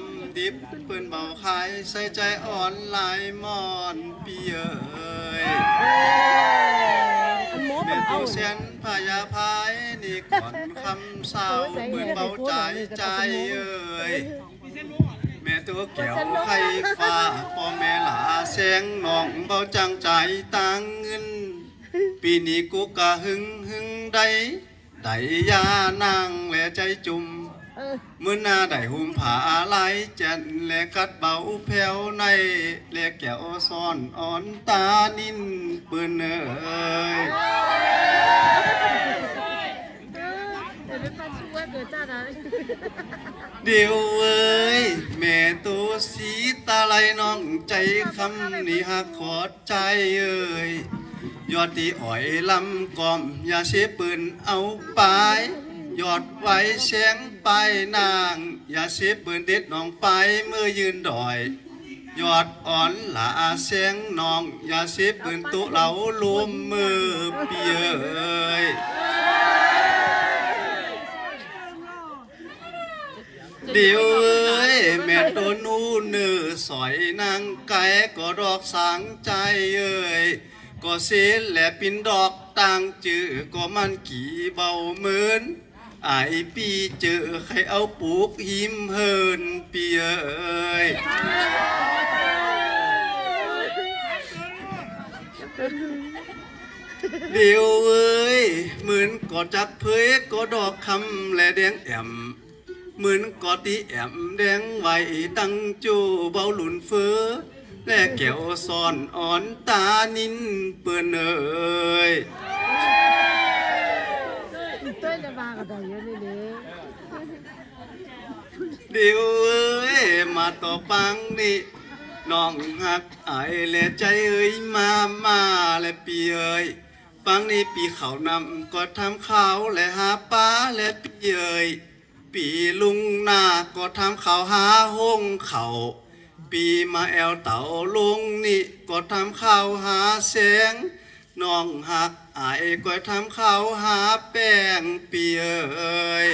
ำดิบเปืนเบาขายใส่ใจอ่อนหลายมอนปีเอ้ยอันโม้แม่มันเอาผู้เสียนพยาพายนี่ก่อนคำเศร้าเปืนเบาใจใจเอ้ยแม่ตัวเกี่ยวไข่ฟ้าพ่อแม่หลาแสงน้องเบาจังใจตังเงิน ปีนี้กูกะหึงหึงได้ได้ยานางและใจจุ่ม เมื่อหน้าได้หุ่มผาลายจันและกัดเบาแผ่วในและแก้วซ่อนอ่อนตานินปืนเอ้ยเดี๋ยวเป็นปันช่วยเกิดจ้านะเดี๋ยวเอ้ยแม่ตัวสีตาไหลน้องใจคำนี้หักขอดใจเอ้ยยอดที่อ่อยลำกอม อย่าเสียปืนเอาไป ยอดไว้แสงไปนาง อย่าเสียปืนเด็ดน้องไปเมื่อยืนดอย ยอดอ่อนหลาแสงน้อง อย่าเสียปืนตุเหลารวมมือเปียเอ้ยเดี๋ยวเอ้ยแม่ตัวนูนเนื้อสอยนางไก่ก็ดอกสางใจเอ้ยก็เสียแหละปินดอกต่างจือก็มันกี่เบาเหมือน ไอปีเจอใครเอาปลูกหิมเฮินเปียเอ้ยเดียวเอ้ยเหมือนกอดจักเพยก็ดอกคำและแดงแอมเหมือนกอดตีแอมแดงไหวตั้งจูเบาหลุนเฟ้อและแก้วซ่อนอ่อนตานินเปื้อนเอ่ย ต้วยจะมากับแต่เยอะเลยเนี่ยเดี๋ยวเอ้ยมาต่อปังนี่น้องหักไอายแลใจเอ้ยมามาและปีเอ้ยปังนี่ปีเขานำก็ทำเขาและหาปลาและปีเอ้ยปีลุงหน้าก็ทำเขาหาห้องเขาปีมาแอวเต่าลุงนี่ก็ทำเขาหาแสง น้องหักอายก็ทำเขาหาแป้งเปีเอ้ย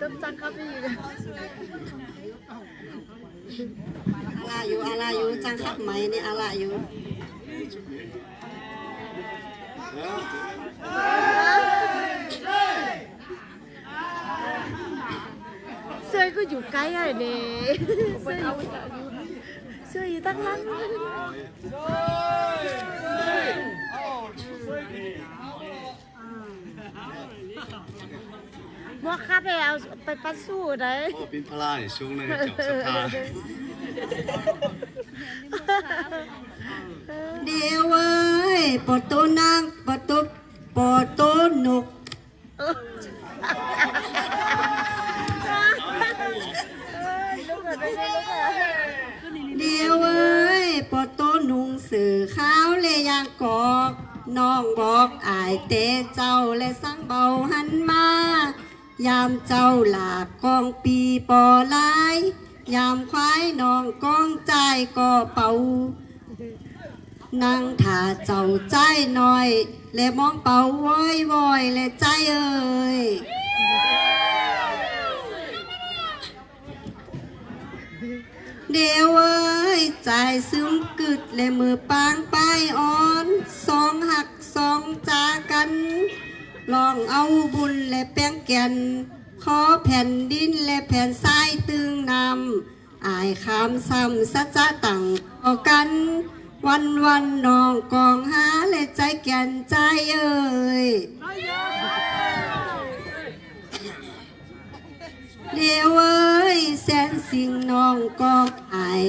ต้มจังครับพี่อาลาอยู่อาลาอยู่จังคับไหมนี่อาลาอยู่ เสื้ อก็อยู่ใกล้อะเนี่ยเสื้ออยู่เสื้ออยู่ตั้งหลังมัวคาดแล้วไปปัสสู้ได้โอ้ปินพลาเนี่ยช่วงนั้นเจ้าสภาเดี๋ยวเอ้ยปอดโตนางปอดโตปอดโตนก เดี๋ยวเอ้ยปอดโตนุงสื่อข้างกอกน้องบอกอายเตเจ้าและสังเบาหันมา ยามเจ้าหลากกองปีปอลาย ยามควายน้องกองใจก็เป่านั่งถ่าเจ้าใจหน่อย และมองเป่าว้อยวอยและใจเอ่ยเดี๋ยวเอ้ ใจซึมกึดและมือปางไปอ่อนสองหักสองจากันลองเอาบุญและแป้งแก่นขอแผ่นดินและแผ่นทรายตึงนำอายคำซ้ำสัจต่างต่อกัน วันวันน้องกองหาและใจแก่นใจเอ่ยเดี๋ยวเอ้ยแสนสิ่งน้องก็อาย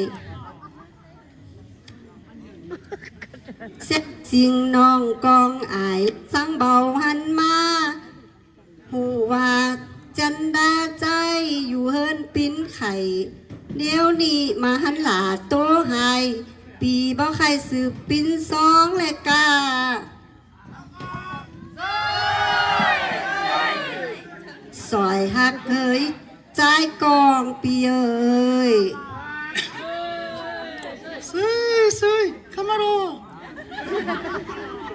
แสนสิ่งน้องกองอาย สังเบาหันมาหูว่าจันดาใจอยู่เฮินปิ้นไข่เดี๋ยวนี้มาหันหลาโตหายปีบ่ใครสืบปิ้นสองและกาสอยหักเอ้ยใจกองปีเอ้ยซุยซุยคามาโร ハハハハ!